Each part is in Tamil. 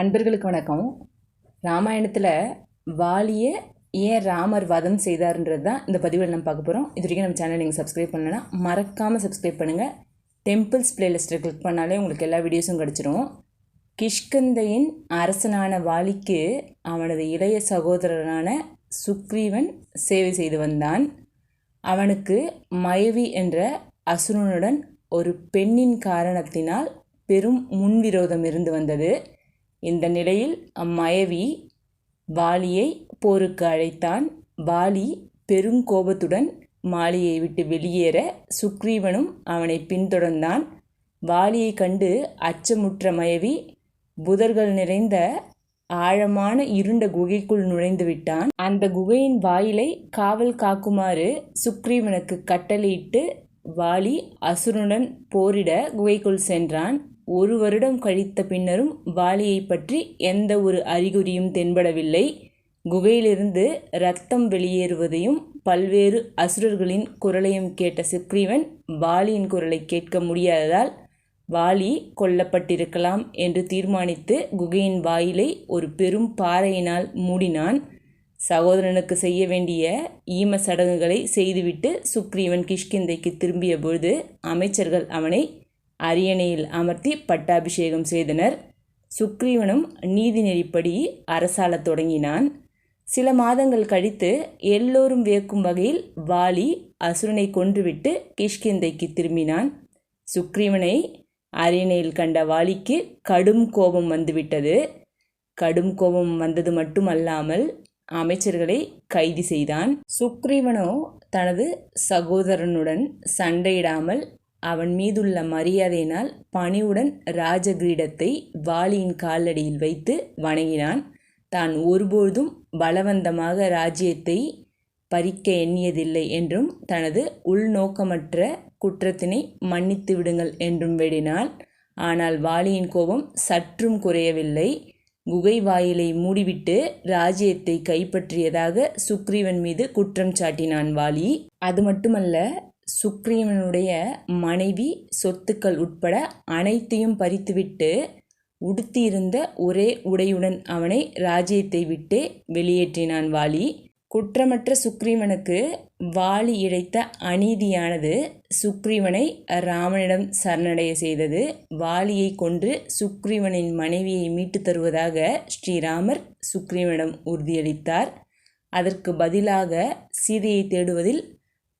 அன்பர்களுக்கு வணக்கம். ராமாயணத்தில் வாலியை ஏன் ராமர் வதம் செய்தார்ன்றது தான் இந்த பதிவில் நம்ம பார்க்க போகிறோம் இது வரைக்கும் நம்ம சேனல் நீங்கள் சப்ஸ்கிரைப் பண்ணலன்னா மறக்காமல் சப்ஸ்கிரைப் பண்ணுங்கள் டெம்பிள்ஸ் பிளேலிஸ்ட்டில் கிளிக் பண்ணாலே உங்களுக்கு எல்லா வீடியோஸும் கிடச்சிரும். கிஷ்கந்தையின் அரசனான வாலிக்கு அவனது இளைய சகோதரனான சுக்ரீவன் சேவை செய்து வந்தான். அவனுக்கு மயவி என்ற அசுரனுடன் ஒரு பெண்ணின் காரணத்தினால் பெரும் முன்விரோதம் இருந்து வந்தது. இந்த நிலையில் அம்மயவி வாலியை போருக்கு அழைத்தான். வாலி பெருங்கோபத்துடன் மாலியை விட்டு வெளியேற சுக்ரீவனும் அவனை பின்தொடர்ந்தான். வாலியை கண்டு அச்சமுற்ற மயவி புதர்கள் நிறைந்த ஆழமான இருண்ட குகைக்குள் நுழைந்து விட்டான். அந்த குகையின் வாயிலை காவல் காக்குமாறு சுக்ரீவனுக்கு கட்டளையிட்டு வாலி அசுரனுடன் போரிட குகைக்குள் சென்றான். ஒரு வருடம் கழித்த பின்னரும் வாலியை பற்றி எந்த ஒரு அறிகுறியும் தென்படவில்லை. குகையிலிருந்து ரத்தம் வெளியேறுவதையும் பல்வேறு அசுரர்களின் குரலையும் கேட்ட சுக்ரீவன் வாலியின் குரலை கேட்க முடியாததால் வாலி கொல்லப்பட்டிருக்கலாம் என்று தீர்மானித்து குகையின் வாயிலை ஒரு பெரும் பாறையினால் மூடினான். சகோதரனுக்கு செய்ய வேண்டிய ஈம சடங்குகளை செய்துவிட்டு சுக்ரீவன் கிஷ்கிந்தைக்கு திரும்பிய பொழுது அமைச்சர்கள் அவனை அரியணையில் அமர்த்தி பட்டாபிஷேகம் செய்தனர். சுக்ரீவனும் நீதிநெறிப்படி அரசாளத் தொடங்கினான். சில மாதங்கள் கழித்து எல்லோரும் வியக்கும் வகையில் வாலி அசுரனை கொன்றுவிட்டு கிஷ்கிந்தைக்கு திரும்பினான். சுக்ரீவனை அரியணையில் கண்ட வாலிக்கு கடும் கோபம் வந்துவிட்டது. கடும் கோபம் வந்தது மட்டுமல்லாமல் அமைச்சர்களை கைது செய்தான். சுக்ரீவனோ தனது சகோதரனுடன் சண்டையிடாமல் அவன் மீதுள்ள மரியாதையினால் பணிவுடன் ராஜகிரீடத்தை வாலியின் காலடியில் வைத்து வணங்கினான். தான் ஒருபொழுதும் பலவந்தமாக ராஜ்யத்தை பறிக்க எண்ணியதில்லை என்றும் தனது உள்நோக்கமற்ற குற்றத்தினை மன்னித்து விடுங்கள் என்றும் வேடினான் ஆனால் வாலியின் கோபம் சற்றும் குறையவில்லை. குகை வாயிலை மூடிவிட்டு ராஜ்யத்தை கைப்பற்றியதாக சுக்ரீவன் மீது குற்றம் சாட்டினான் வாலி. அது மட்டுமல்ல சுக்ரீவனுடைய மனைவி சொத்துக்கள் உட்பட அனைத்தையும் பறித்துவிட்டு உடுத்தியிருந்த ஒரே உடையுடன் அவனை ராஜ்யத்தை விட்டு வெளியேற்றினான் வாலி. குற்றமற்ற சுக்ரீவனுக்கு வாலி இழைத்த அநீதியானது சுக்ரீவனை ராமனிடம் சரணடைய செய்தது. வாலியை கொன்று சுக்ரீவனின் மனைவியை மீட்டு தருவதாக ஸ்ரீராமர் சுக்ரீவனிடம் உறுதியளித்தார். அதற்கு பதிலாக சீதையை தேடுவதில்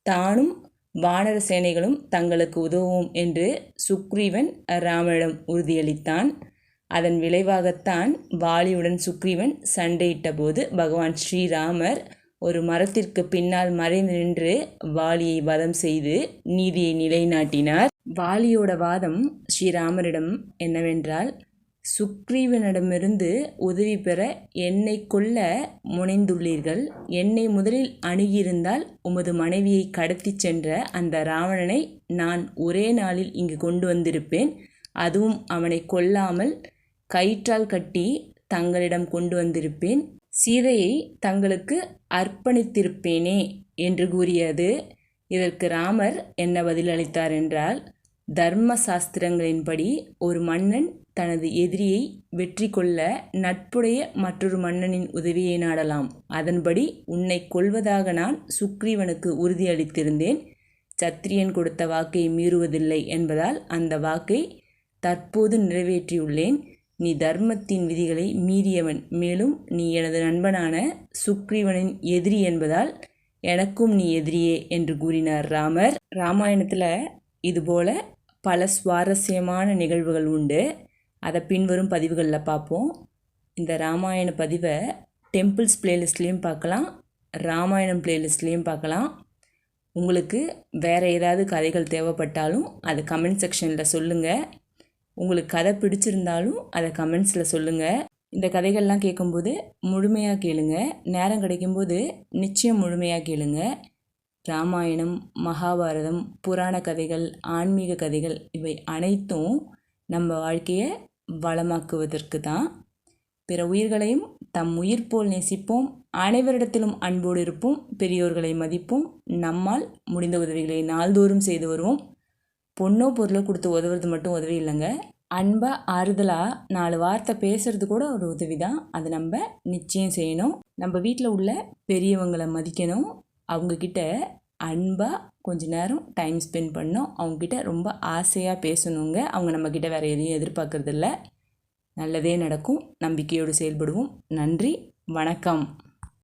தானும் வானர சேனைகளும் தங்களுக்கு உதவும் என்று சுக்ரீவன் ராமனிடம் உறுதியளித்தான். அதன் விளைவாகத்தான் வாலியுடன் சுக்ரீவன் சண்டையிட்ட போது பகவான் ஸ்ரீராமர் ஒரு மரத்திற்கு பின்னால் மறைந்து நின்று வாலியை வதம் செய்து நீதியை நிலைநாட்டினார். வாலியோட வாதம் ஸ்ரீராமரிடம் என்னவென்றால் சுக்ரீவனிடமிருந்து உதவி பெற என்னை கொல்ல முனைந்துள்ளீர்கள். என்னை முதலில் அணுகியிருந்தால் உமது மனைவியை கடத்திச் சென்ற அந்த ராவணனை நான் ஒரே நாளில் இங்கு கொண்டு வந்திருப்பேன். அதுவும் அவனை கொல்லாமல் கயிற்றால் கட்டி தங்களிடம் கொண்டு வந்திருப்பேன். சீதையை தங்களுக்கு அர்ப்பணித்திருப்பேனே என்று கூறியது. இதற்கு ராமர் என்ன பதிலளித்தார் என்றால் தர்ம சாஸ்திரங்களின்படி ஒரு மன்னன் தனது எதிரியை வெற்றி கொள்ள நட்புடைய மற்றொரு மன்னனின் உதவியை நாடலாம். அதன்படி உன்னை கொள்வதாக நான் சுக்ரீவனுக்கு உறுதியளித்திருந்தேன். சத்திரியன் கொடுத்த வாக்கை மீறுவதில்லை என்பதால் அந்த வாக்கை தற்போது நிறைவேற்றியுள்ளேன். நீ தர்மத்தின் விதிகளை மீறியவன் மேலும் நீ எனது நண்பனான சுக்ரீவனின் எதிரி என்பதால் எனக்கும் நீ எதிரியே என்று கூறினார் ராமர். ராமாயணத்தில் இதுபோல பல சுவாரஸ்யமான நிகழ்வுகள் உண்டு. அதை பின்வரும் பதிவுகளில் பார்ப்போம். இந்த ராமாயண பதிவை டெம்பிள்ஸ் பிளேலிஸ்ட்லேயும் பார்க்கலாம் ராமாயணம் பிளேலிஸ்ட்லேயும் பார்க்கலாம். உங்களுக்கு வேறு ஏதாவது கதைகள் தேவைப்பட்டாலும் அதை கமெண்ட் செக்ஷனில் சொல்லுங்கள் உங்களுக்கு கதை பிடிச்சிருந்தாலும் அதை கமெண்ட்ஸில் சொல்லுங்கள் இந்த கதைகள்லாம் கேட்கும்போது முழுமையாக கேளுங்க. நேரம் கிடைக்கும்போது நிச்சயம் முழுமையாக கேளுங்க. ராமாயணம் மகாபாரதம் புராண கதைகள் ஆன்மீக கதைகள் இவை அனைத்தும் நம்ம வாழ்க்கையை வளமாக்குவதற்கு தான் பிற உயிர்களையும் தம் உயிர் போல் நேசிப்போம். அனைவரிடத்திலும் அன்போடு இருப்போம். பெரியோர்களை மதிப்போம். நம்மால் முடிந்த உதவிகளை நாள்தோறும் செய்து வருவோம். பொண்ணோ பொருளோ கொடுத்து உதவுறது மட்டும் உதவி இல்லைங்க. அன்பாக ஆறுதலாக நாலு வார்த்தை பேசுறது கூட ஒரு உதவி தான். அதை நம்ம நிச்சயம் செய்யணும். நம்ம வீட்டில் உள்ள பெரியவங்களை மதிக்கணும். அவங்கக்கிட்ட அன்பாக கொஞ்ச நேரம் டைம் ஸ்பெண்ட் பண்ணோம். அவங்கக்கிட்ட ரொம்ப ஆசையாக பேசணுங்க. அவங்க நம்மக்கிட்ட வேறு எதையும் எதிர்பார்க்குறதில்ல. நல்லதே நடக்கும். நம்பிக்கையோடு செயல்படுவோம். நன்றி. வணக்கம்.